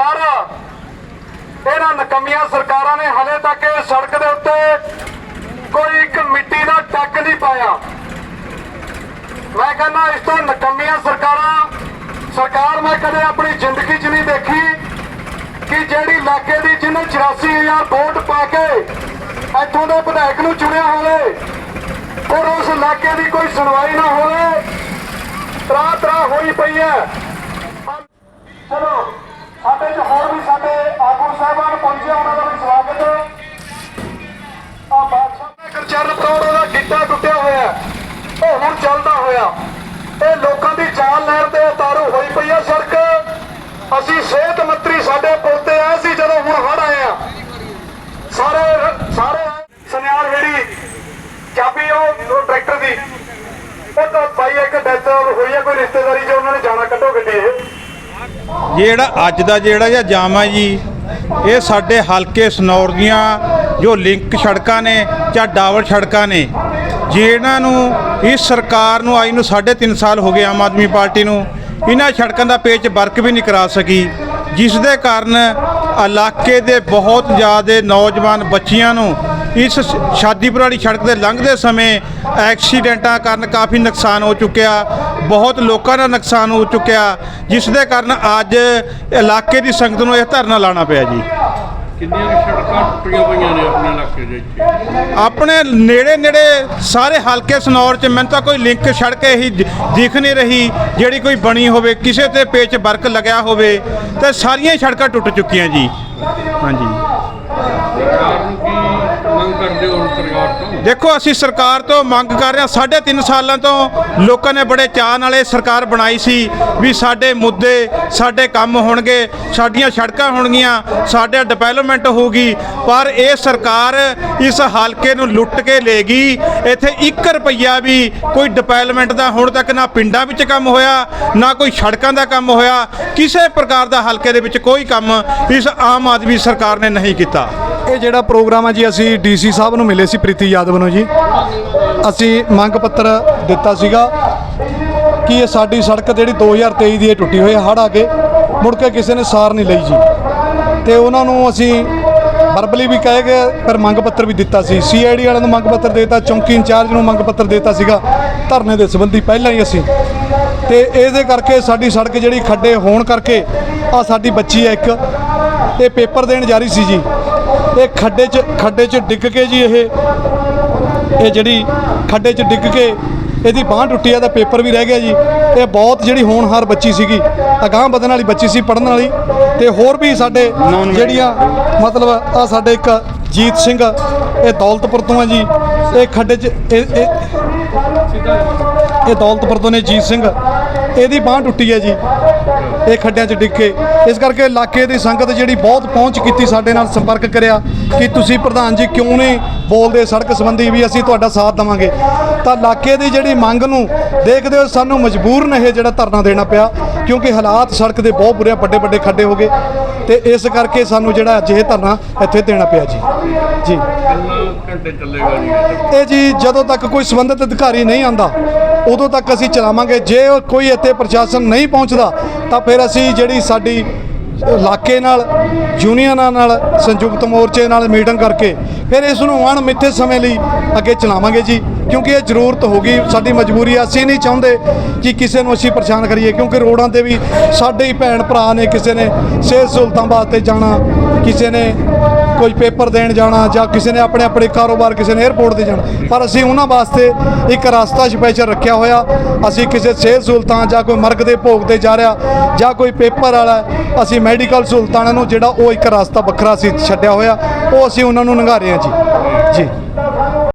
ਪਰ ਇਹਨਾਂ ਨਕਮੀਆਂ ਸਰਕਾਰਾਂ ਨੇ ਹਲੇ ਤੱਕ ਸੜਕ ਦੇ ਉੱਤੇ ਕੋਈ ਇੱਕ ਮਿੱਟੀ ਦਾ ਟੱਕ ਨਹੀਂ ਪਾਇਆ। ਮੈਂ ਕਹਿੰਦਾ ਇਸ ਤੋਂ ਨਕਮੀਆਂ ਸਰਕਾਰਾਂ, ਸਰਕਾਰ ਮੈਂ ਕਦੇ ਆਪਣੀ ਜ਼ਿੰਦਗੀ 'ਚ ਨਹੀਂ ਦੇਖੀ ਕਿ ਜਿਹੜੀ ਇਲਾਕੇ ਦੀ ਜਿਹਨੇ 84000 ਵੋਟ ਪਾ ਕੇ ਇੱਥੋਂ ਦੇ ਵਿਧਾਇਕ ਨੂੰ ਚੁਣਿਆ ਹੋਵੇ ਔਰ ਉਸ ਇਲਾਕੇ ਦੀ ਕੋਈ ਸੁਣਵਾਈ ਨਾ ਹੋਵੇ ਤਰਾ ਤਰਾ ਹੋਈ ਪਈ ਹੈ। ਚਲੋ। ਸਾਡੇ ਹੋਰ ਵੀ ਸਾਡੇ ਆਗੂ ਸਾਹਿਬਾਨ ਪਹੁੰਚੇ ਉਹਨਾਂ ਦਾ ਵੀ ਸਵਾਗਤ ਹੈ। ਆ ਬਾਦਸ਼ਾਹ ਦਾ ਗੁਰਚਰਨ ਕੌਰ ਉਹਦਾ ਗਿੱਟਾ ਟੁੱਟਿਆ ਹੋਇਆ ਉਹ ਹੁਣ ਚੱਲਦਾ ਹੋਇਆ। ਇਹ ਲੋਕਾਂ ਦੀ ਜਾਨ ਲੈਣ ਤੇ ਉਤਾਰੂ ਹੋਈ ਪਈ ਹੈ ਸੜਕ। ਅਸੀਂ ਸਿਹਤ ਮੰਤਰੀ ਸਾਡੇ ਪੋਤੇ ਆਏ ਸੀ, ਜਦੋਂ ਹੁਣ ਹੜ ਆਏ ਆ। ਸਾਰੇ ਸਾਰੇ ਸੁਨਿਆਰ ਜਿਹੜੀ ਚਾਬੀ ਉਹ ਟਰੈਕਟਰ ਦੀ, ਉਹ ਤਾਂ ਭਾਈ ਇੱਕ ਡੈਥ ਹੋਈ ਹੈ, ਕੋਈ ਰਿਸ਼ਤੇਦਾਰੀ 'ਚ ਉਹਨਾਂ ਨੇ ਜਿਹੜਾ ਅੱਜ ਦਾ ਜਿਹੜਾ ਇਹ ਜਾਮ ਆ ਜੀ, ਇਹ ਸਾਡੇ ਹਲਕੇ ਸਨੌਰ ਦੀਆਂ ਜੋ ਲਿੰਕ ਸੜਕਾਂ ਨੇ ਜਾਂ ਡਾਵਰ ਸੜਕਾਂ ਨੇ, ਜਿਹਨਾਂ ਨੂੰ ਇਸ ਸਰਕਾਰ ਨੂੰ ਆਈ ਨੂੰ 3.5 ਸਾਲ ਹੋ ਗਏ ਆਮ ਆਦਮੀ ਪਾਰਟੀ ਨੂੰ, ਇਹਨਾਂ ਸੜਕਾਂ ਦਾ ਪੇਚ ਵਰਕ ਵੀ ਨਹੀਂ ਕਰਾ ਸਕੀ ਜਿਸ ਦੇ ਕਾਰਨ ਇਲਾਕੇ ਦੇ ਬਹੁਤ ਜ਼ਿਆਦਾ ਨੌਜਵਾਨ ਬੱਚੀਆਂ ਨੂੰ ਇਸ ਸ਼- ਸ਼ਾਦੀਪੁਰ ਵਾਲੀ ਸੜਕ ਤੇ ਲੰਘਦੇ ਸਮੇਂ ਐਕਸੀਡੈਂਟਾਂ ਕਾਰਨ ਕਾਫੀ ਨੁਕਸਾਨ ਹੋ ਚੁੱਕਿਆ ਬਹੁਤ ਲੋਕਾਂ ਦਾ ਨੁਕਸਾਨ ਹੋ ਚੁੱਕਿਆ ਜਿਸ ਦੇ ਕਾਰਨ ਅੱਜ ਇਲਾਕੇ ਦੀ ਸੰਗਤ ਨੂੰ ਇਹ ਧਰਨਾ ਲਾਣਾ ਪਿਆ ਜੀ। ਕਿੰਨੀਆਂ ਸੜਕਾਂ ਟੁੱਟੀਆਂ ਪਈਆਂ ਨੇ ਆਪਣੇ ਇਲਾਕੇ ਦੇ ਵਿੱਚ? ਆਪਣੇ ਨੇੜੇ ਨੇੜੇ ਸਾਰੇ ਹਲਕੇ ਸਨੌਰ ਚ ਮੈਨੂੰ ਤਾਂ ਕੋਈ ਲਿੰਕ ਸੜਕ ਇਹੀ ਦਿ- ਦਿਖ ਨਹੀਂ ਰਹੀ ਜਿਹੜੀ ਕੋਈ ਬਣੀ ਹੋਵੇ ਕਿਸੇ ਤੇ ਪੇਚ ਵਰਕ ਲੱਗਿਆ ਹੋਵੇ ਤੇ ਸਾਰੀਆਂ ਸੜਕਾਂ ਟੁੱਟ ਚੁੱਕੀਆਂ ਜੀ। ਹਾਂਜੀ। ਕਰਦੇ ਹੋ ਸਰਕਾਰ ਤੋਂ? ਦੇਖੋ, ਅਸੀਂ ਸਰਕਾਰ ਤੋਂ ਮੰਗ ਕਰ ਰਹੇ ਹਾਂ। ਸਾਢੇ ਤਿੰਨ ਸਾਲਾਂ ਤੋਂ ਲੋਕਾਂ ਨੇ ਬੜੇ ਚਾਅ ਨਾਲ ਇਹ ਸਰਕਾਰ ਬਣਾਈ ਸੀ ਵੀ ਸਾਡੇ ਮੁੱਦੇ, ਸਾਡੇ ਕੰਮ ਹੋਣਗੇ, ਸਾਡੀਆਂ ਸੜਕਾਂ ਹੋਣਗੀਆਂ, ਸਾਡਾ ਡਿਵੈਲਪਮੈਂਟ ਹੋਊਗੀ। ਪਰ ਇਹ ਸਰਕਾਰ ਇਸ ਹਲਕੇ ਨੂੰ ਲੁੱਟ ਕੇ ਲੈ ਗਈ ਇੱਥੇ 1 ਰੁਪਈਆ ਵੀ ਕੋਈ ਡਿਵੈਲਪਮੈਂਟ ਦਾ ਹੁਣ ਤੱਕ ਨਾ ਪਿੰਡਾਂ ਵਿੱਚ ਕੰਮ ਹੋਇਆ, ਨਾ ਕੋਈ ਸੜਕਾਂ ਦਾ ਕੰਮ ਹੋਇਆ। ਕਿਸੇ ਪ੍ਰਕਾਰ ਦਾ ਹਲਕੇ ਦੇ ਵਿੱਚ ਕੋਈ ਕੰਮ ਇਸ ਆਮ ਆਦਮੀ ਸਰਕਾਰ ਨੇ ਨਹੀਂ ਕੀਤਾ। ਇਹ ਜਿਹੜਾ ਪ੍ਰੋਗਰਾਮ ਹੈ ਜੀ, ਅਸੀਂ ਡੀਸੀ ਸਾਹਿਬ ਨੂੰ ਮਿਲੇ ਸੀ, ਪ੍ਰੀਤੀ ਯਾਦਵ ਨੂੰ ਜੀ। ਅਸੀਂ ਮੰਗ ਪੱਤਰ ਦਿੱਤਾ ਸੀਗਾ ਕਿ ਇਹ ਸਾਡੀ ਸੜਕ ਜਿਹੜੀ 2023 ਦੀ ਇਹ ਟੁੱਟੀ ਹੋਈ ਹੈ, ਹੜ੍ਹ ਆ ਕੇ ਮੁੜ ਕੇ ਕਿਸੇ ਨੇ ਸਾਰ ਨਹੀਂ ਲਈ ਜੀ। ਤੇ ਉਹਨਾਂ ਨੂੰ ਅਸੀਂ ਵਰਬਲੀ ਵੀ ਕਹੇ ਗਏ ਪਰ ਮੰਗ ਪੱਤਰ ਵੀ ਦਿੱਤਾ ਸੀ। ਸੀਆਈਡੀ ਵਾਲਿਆਂ ਨੂੰ ਮੰਗ ਪੱਤਰ ਦਿੱਤਾ, ਚੌਂਕੀ ਇੰਚਾਰਜ ਨੂੰ ਮੰਗ ਪੱਤਰ ਦਿੱਤਾ ਸੀਗਾ, ਧਰਨੇ ਦੇ ਸੰਬੰਧੀ ਪਹਿਲਾਂ ਹੀ ਅਸੀਂ। ਤੇ ਇਹਦੇ ਕਰਕੇ ਸਾਡੀ ਸੜਕ ਜਿਹੜੀ ਖੱਡੇ ਹੋਣ ਕਰਕੇ ਆ ਸਾਡੀ ਬੱਚੀ ਹੈ ਇੱਕ। ਇਹ ਪੇਪਰ ਦੇਣ ਜਾ ਰਹੀ ਸੀ ਜੀ। ਇਹ ਖੱਡੇ 'ਚ ਖੱਡੇ 'ਚ ਡਿੱਗ ਕੇ ਜੀ ਇਹ ਇਹ ਜਿਹੜੀ ਖੱਡੇ 'ਚ ਡਿੱਗ ਕੇ ਇਹਦੀ ਬਾਂਹ ਟੁੱਟੀ ਆ ਤਾਂ ਪੇਪਰ ਵੀ ਰਹਿ ਗਿਆ ਜੀ। ਇਹ ਬਹੁਤ ਜਿਹੜੀ ਹੋਣਹਾਰ ਬੱਚੀ ਸੀਗੀ ਅਗਾਂਹ ਵਧਣ ਵਾਲੀ ਬੱਚੀ ਸੀ ਪੜਨ ਵਾਲੀ ਤੇ ਹੋਰ ਵੀ ਸਾਡੇ ਜਿਹੜੀਆਂ ਮਤਲਬ ਆ ਸਾਡੇ ਇੱਕ ਜੀਤ ਸਿੰਘ ਇਹ ਦੌਲਤਪੁਰ ਤੋਂ ਆ ਜੀ। ਇਹ ਖੱਡੇ 'ਚ ਇਹ ਇਹ ਇਹ ਦੌਲਤਪੁਰ ਤੋਂ ਨੇ ਜੀਤ ਸਿੰਘ। ਇਹਦੀ ਬਾਂਹ ਟੁੱਟੀ ਹੈ ਜੀ। ਇਹ ਖੱਡਿਆਂ 'ਚ ਡਿੱਗ ਕੇ। ਇਸ ਕਰਕੇ ਇਲਾਕੇ ਦੀ ਸੰਗਤ ਜਿਹੜੀ ਬਹੁਤ ਪਹੁੰਚ ਕੀਤੀ ਸਾਡੇ ਨਾਲ ਸੰਪਰਕ ਕਰਿਆ ਕਿ ਤੁਸੀਂ ਪ੍ਰਧਾਨ ਜੀ ਕਿਉਂ ਨਹੀਂ ਬੋਲਦੇ ਸੜਕ ਸੰਬੰਧੀ ਵੀ ਅਸੀਂ ਤੁਹਾਡਾ ਸਾਥ ਦੇਵਾਂਗੇ। ਤਾਂ ਇਲਾਕੇ ਦੀ ਜਿਹੜੀ ਮੰਗ ਨੂੰ ਦੇਖਦੇ ਹੋ ਸਾਨੂੰ ਮਜਬੂਰਨ ਇਹ ਜਿਹੜਾ ਧਰਨਾ ਦੇਣਾ ਪਿਆ, ਕਿਉਂਕਿ ਹਾਲਾਤ ਸੜਕ ਦੇ ਬਹੁਤ ਬੁਰੇ ਵੱਡੇ ਵੱਡੇ ਖੱਡੇ ਹੋ ਗਏ। ਤੇ ਇਸ ਕਰਕੇ ਸਾਨੂੰ ਜਿਹੜਾ ਅੱਜ ਇਹ ਧਰਨਾ ਇੱਥੇ ਦੇਣਾ ਪਿਆ ਜੀ। ਜੀ। ਘੰਟੇ ਚੱਲੇਗਾ ਜੀ ਇਹ? ਜੀ ਜਦੋਂ ਤੱਕ ਕੋਈ ਸੰਬੰਧਿਤ ਅਧਿਕਾਰੀ ਨਹੀਂ ਆਂਦਾ ਉਦੋਂ ਤੱਕ ਅਸੀਂ ਚਲਾਵਾਂਗੇ। ਜੇ ਕੋਈ ਇੱਥੇ ਪ੍ਰਸ਼ਾਸਨ ਨਹੀਂ ਪਹੁੰਚਦਾ ਤਾਂ ਫਿਰ ਅਸੀਂ ਜਿਹੜੀ ਸਾਡੀ ਇਲਾਕੇ ਨਾਲ, ਯੂਨੀਅਨਾਂ ਨਾਲ, ਸੰਯੁਕਤ ਮੋਰਚੇ ਨਾਲ ਮੀਟਿੰਗ ਕਰਕੇ ਫਿਰ ਇਸ ਨੂੰ ਅਣਮਿੱਥੇ ਸਮੇਂ ਲਈ ਅੱਗੇ ਚਲਾਵਾਂਗੇ ਜੀ। ਕਿਉਂਕਿ ਇਹ ਜ਼ਰੂਰਤ ਹੋ ਗਈ, ਸਾਡੀ ਮਜਬੂਰੀ ਆ। ਅਸੀਂ ਨਹੀਂ ਚਾਹੁੰਦੇ ਕਿ ਕਿਸੇ ਨੂੰ ਅਸੀਂ ਪਰੇਸ਼ਾਨ ਕਰੀਏ, ਕਿਉਂਕਿ ਰੋਡਾਂ ਤੇ ਵੀ ਸਾਡੇ ਹੀ ਭੈਣ ਭਰਾ ਨੇ ਕਿਸੇ ਨੇ। ਸਿਹਤ ਸਹੂਲਤਾਂ ਵਾਸਤੇ ਜਾਣਾ, ਕਿਸੇ ਨੇ ਕੋਈ ਪੇਪਰ ਦੇਣ ਜਾਣਾ ਜਾਂ ਕਿਸੇ ਨੇ ਆਪਣੇ ਆਪਣੇ ਕਾਰੋਬਾਰ ਕਿਸੇ ਨੇ 에ਅਰਪੋਰਟ ਤੇ ਜਾਣਾ। ਪਰ ਅਸੀਂ ਉਹਨਾਂ ਵਾਸਤੇ ਇੱਕ ਰਸਤਾ ਸਪੈਸ਼ਲ ਰੱਖਿਆ ਹੋਇਆ। ਅਸੀਂ ਕਿਸੇ ਸਿਹਤ ਸਹੂਲਤਾਂ ਜਾਂ ਕੋਈ ਮਰਗ ਦੇ ਭੋਗ ਤੇ ਜਾ ਰਿਹਾ ਜਾਂ ਕੋਈ ਪੇਪਰ ਵਾਲਾ, ਅਸੀਂ ਮੈਡੀਕਲ ਸਹੂਲਤਾਂ ਨੂੰ ਜਿਹੜਾ ਉਹ ਇੱਕ ਰਸਤਾ ਵੱਖਰਾ ਸੀ ਛੱਡਿਆ ਹੋਇਆ, ਉਹ ਅਸੀਂ ਉਹਨਾਂ ਨੂੰ ਨਿੰਘਾ ਰਹੇ ਹਾਂ ਜੀ। ਜੀ।